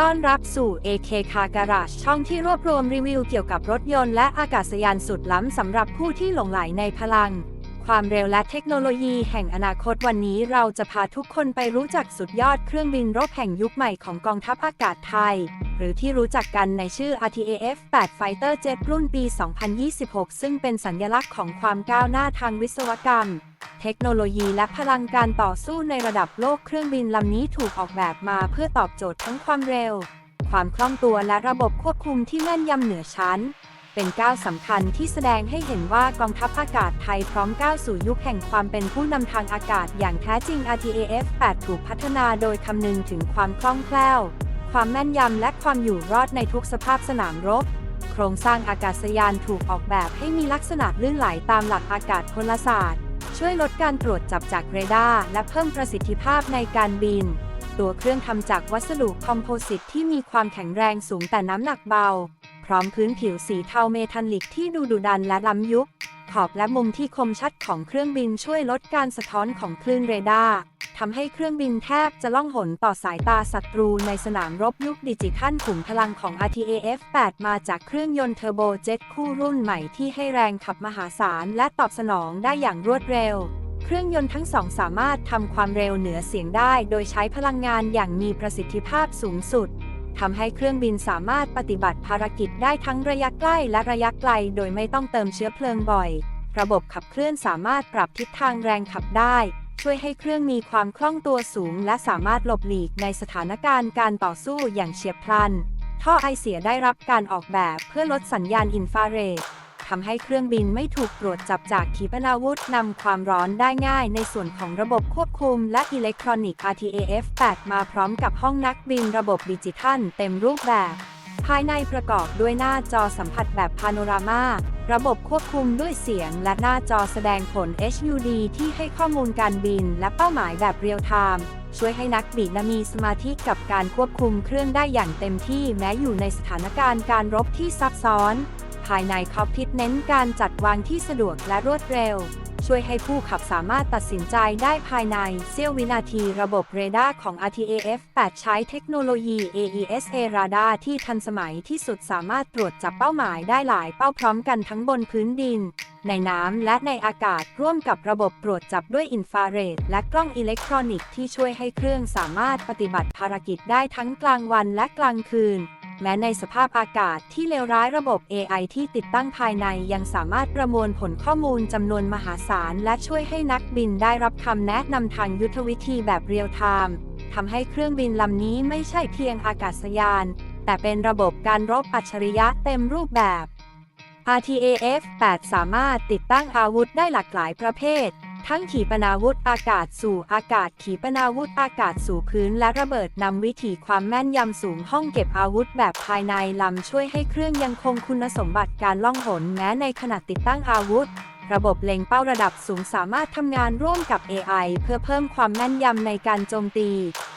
ต้อนรับสู่ AK Car Garage ช่องที่รวบรวมรีวิวเกี่ยวกับรถยนต์และอากาศยานสุดล้ำสำหรับผู้ที่หลงไหลในพลัง ความเร็วและเทคโนโลยีแห่งอนาคตวันนี้เราจะพาทุกคนไปรู้จักสุดยอดเครื่องบินรบแห่งยุคใหม่ของกองทัพอากาศไทย หรือที่รู้จักกันในชื่อ RTAF 8 Fighter Jet รุ่นปี 2026 ซึ่งเป็นสัญลักษณ์ของความก้าวหน้าทางวิศวกรรม เทคโนโลยีและพลังการต่อสู้ในระดับโลกเครื่องบินลำนี้ถูกออกแบบมาเพื่อตอบโจทย์ทั้งความเร็ว ความคล่องตัวและระบบควบคุมที่แม่นยำเหนือชั้น เป็นก้าวสำคัญที่แสดงให้เห็นว่ากองทัพอากาศไทยพร้อมก้าวสู่ยุคแห่งความเป็นผู้นำทางอากาศอย่างแท้จริง RTAF 8 ถูกพัฒนาโดยคำนึงถึงความคล่องแคล่ว ความแม่นยำและความอยู่รอดในทุกสภาพสนามรบโครงสร้างอากาศยานถูกออกแบบให้มีลักษณะลื่นไหลตามหลักอากาศพลศาสตร์ ช่วยลดการตรวจจับจากเรดาร์และเพิ่มประสิทธิภาพในการบิน ตัวเครื่องทำจากวัสดุคอมโพสิตที่มีความแข็งแรงสูงแต่น้ำหนักเบา พร้อมพื้นผิวสีเทาเมทัลลิกที่ดูดุดันและล้ำยุค ขอบและมุมที่คมชัดของเครื่องบินช่วยลดการสะท้อนของคลื่นเรดาร์ ทำให้เครื่องบินแทบจะล่องหนต่อสายตาศัตรูในสนามรบยุคดิจิทัลขุมพลังของ RTAF 8 มาจากเครื่องยนต์เทอร์โบเจ็ตคู่รุ่นใหม่ที่ให้แรงขับมหาศาลและตอบสนองได้อย่างรวดเร็ว เครื่องยนต์ทั้งสองสามารถทำความเร็วเหนือเสียงได้ โดยใช้พลังงานอย่างมีประสิทธิภาพสูงสุดทำให้เครื่องบินสามารถปฏิบัติภารกิจได้ทั้งระยะใกล้และระยะไกล โดยไม่ต้องเติมเชื้อเพลิงบ่อย ระบบขับเคลื่อนสามารถปรับทิศทางแรงขับได้ ช่วยให้เครื่องมีความคล่องตัวสูง และสามารถหลบหลีกในสถานการณ์การต่อสู้อย่างเฉียบพลัน ท่อไอเสียได้รับการออกแบบเพื่อลดสัญญาณอินฟราเรดทำให้เครื่องบินไม่ถูกตรวจจับจากขีปนาวุธนำความร้อนได้ง่ายในส่วนของระบบควบคุมและอิเล็กทรอนิกส์ RTAF 8 มาพร้อมกับห้องนักบินระบบดิจิทัลเต็มรูปแบบ ภายในประกอบด้วยหน้าจอสัมผัสแบบพาโนรามาระบบควบคุมด้วยเสียงและหน้าจอแสดงผล HUD ที่ให้ข้อมูลการบินและเป้าหมายแบบเรียลไทม์ช่วยให้นักบินมีสมาธิกับการควบคุมเครื่องได้อย่างเต็มที่แม้อยู่ในสถานการณ์การรบที่ซับซ้อน ภายในคอกพิทเน้นการจัดวางที่สะดวกและรวดเร็ว ช่วยให้ผู้ขับสามารถตัดสินใจได้ภายในเสี้ยววินาทีระบบเรดาร์ของ RTAF 8 ใช้เทคโนโลยี AESA Radar ที่ทันสมัยที่สุดสามารถตรวจจับเป้าหมายได้หลายเป้าพร้อมกันทั้งบนพื้นดิน ในน้ำและในอากาศร่วมกับระบบตรวจจับด้วยอินฟราเรดและกล้องอิเล็กทรอนิกส์ที่ช่วยให้เครื่องสามารถปฏิบัติภารกิจได้ทั้งกลางวันและกลางคืน แม้ในสภาพอากาศที่เลวร้ายระบบ AI ที่ติดตั้งภายในยังสามารถประมวลผลข้อมูลจำนวนมหาศาล และช่วยให้นักบินได้รับคำแนะนำทางยุทธวิธีแบบเรียลไทม์ทำให้เครื่องบินลำนี้ไม่ใช่เพียงอากาศยาน แต่เป็นระบบการรบอัจฉริยะเต็มรูปแบบ RTAF 8 สามารถติดตั้งอาวุธได้หลากหลายประเภท ทั้งขีปนาวุธอากาศสู่อากาศขีปนาวุธอากาศสู่พื้นและระเบิดนำวิถีความแม่นยำสูงห้องเก็บอาวุธแบบภายในลำช่วยให้เครื่องยังคงคุณสมบัติการล่องหนแม้ในขณะติดตั้งอาวุธ ระบบเล็งเป้าระดับสูงสามารถทำงานร่วมกับ AI เพื่อเพิ่มความแม่นยำในการโจมตี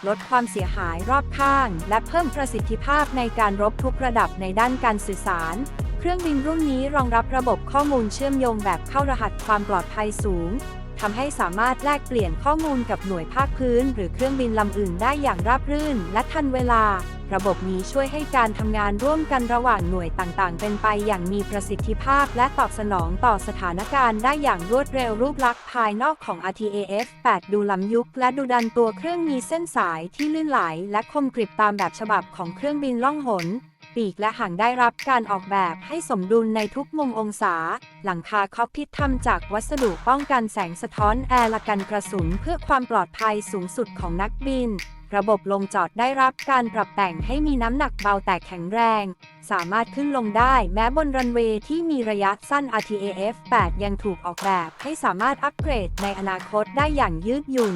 ลดความเสียหายรอบข้าง และเพิ่มประสิทธิภาพในการรบทุกระดับในด้านการสื่อสารเครื่องบินรุ่นนี้รองรับระบบข้อมูลเชื่อมโยงแบบเข้ารหัสความปลอดภัยสูง ทำให้สามารถแลกเปลี่ยนข้อมูลกับหน่วยภาคพื้น หรือเครื่องบินลำอื่นได้อย่างราบรื่น และทันเวลา ระบบนี้ช่วยให้การทำงานร่วมกันระหว่างหน่วยต่างๆ เป็นไปอย่างมีประสิทธิภาพ และตอบสนองต่อสถานการณ์ได้อย่างรวดเร็วรูปลักษณ์ภายนอกของ RTAF 8 ดูล้ำยุค และดูดันตัวเครื่องมีเส้นสายที่ลื่นไหล และคมกริบตามแบบฉบับของเครื่องบินล่องหน ปีกและหางได้รับการออกแบบให้สมดุลในทุกมุมองศา หลังคาคอกพิททำจากวัสดุป้องกันแสงสะท้อนแอร์และกันกระสุนเพื่อความปลอดภัยสูงสุดของนักบิน ระบบลงจอดได้รับการปรับแต่งให้มีน้ำหนักเบาแต่แข็งแรง สามารถขึ้นลงได้แม้บนรันเวย์ที่มีระยะสั้น RTAF 8 ยังถูกออกแบบให้สามารถอัปเกรดในอนาคตได้อย่างยืดหยุ่น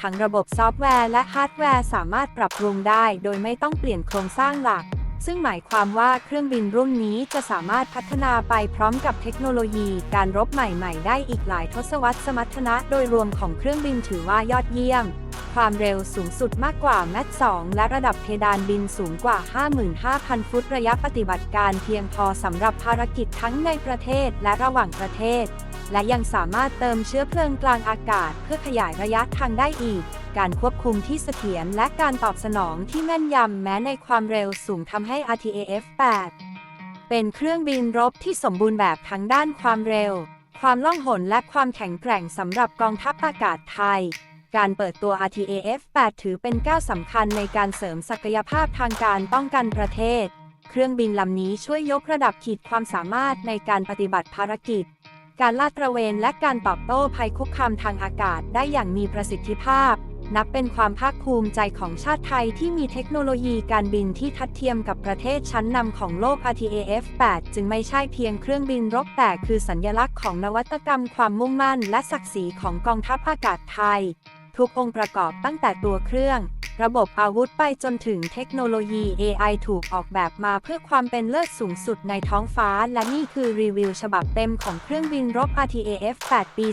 ทั้งระบบซอฟต์แวร์และฮาร์ดแวร์สามารถปรับปรุงได้โดยไม่ต้องเปลี่ยนโครงสร้างหลัก ซึ่งหมายความว่าเครื่องบินรุ่นนี้จะสามารถพัฒนาไปพร้อมกับเทคโนโลยีการรบใหม่ๆ ได้อีกหลายทศวรรษสมรรถนะโดยรวมของเครื่องบินถือว่ายอดเยี่ยม ความเร็วสูงสุดมากกว่าแมท2และระดับเพดานบินสูงกว่า 55,000 ฟุตระยะปฏิบัติการเพียงพอสำหรับภารกิจทั้งในประเทศและระหว่างประเทศ และยังสามารถเติมเชื้อเพลิงกลางอากาศเพื่อขยายระยะทางได้อีก การควบคุมที่เสถียรและการตอบสนองที่แม่นยำแม้ในความเร็วสูงทำให้ RTAF 8เป็นเครื่องบินรบที่สมบูรณ์แบบทั้งด้านความเร็ว ความล่องหนและความแข็งแกร่งสำหรับกองทัพอากาศไทย การเปิดตัว RTAF 8 ถือเป็นก้าวสำคัญในการเสริมศักยภาพทางการป้องกันประเทศ เครื่องบินลำนี้ช่วยยกระดับขีดความสามารถในการปฏิบัติภารกิจการลาดตระเวนและการตอบโต้ภัยคุกคามทางอากาศได้อย่างมีประสิทธิภาพ นับเป็นความภาคภูมิใจของชาติไทยที่มีเทคโนโลยีการบินที่ทัดเทียมกับประเทศชั้นนำของโลก RTAF 8 จึงไม่ใช่เพียงเครื่องบินรบแต่คือสัญลักษณ์ของนวัตกรรมความมุ่งมั่นและศักดิ์ศรีของกองทัพอากาศไทย ทุกองค์ประกอบตั้งแต่ตัวเครื่อง ระบบอาวุธไปจนถึงเทคโนโลยี AI ถูกออกแบบมาเพื่อความเป็นเลิศสูงสุดในท้องฟ้า และนี่คือรีวิวฉบับเต็มของเครื่องบินรบ RTAF 8 ปี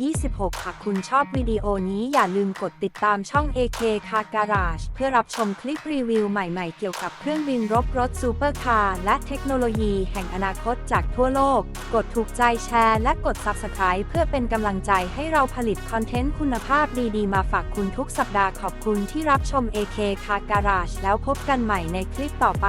2026 หากคุณชอบวิดีโอนี้อย่าลืมกดติดตามช่อง AK Car Garage เพื่อรับชมคลิปรีวิวใหม่ๆ เกี่ยวกับเครื่องบินรบรถซูเปอร์คาร์และเทคโนโลยีแห่งอนาคตจากทั่วโลก กดถูกใจแชร์ และกด Subscribe เพื่อเป็นกำลังใจให้เราผลิตคอนเทนต์คุณภาพดีๆ มาฝากคุณทุกสัปดาห์ขอบคุณที่รับชม AK Car Garage แล้วพบกันใหม่ในคลิปต่อไป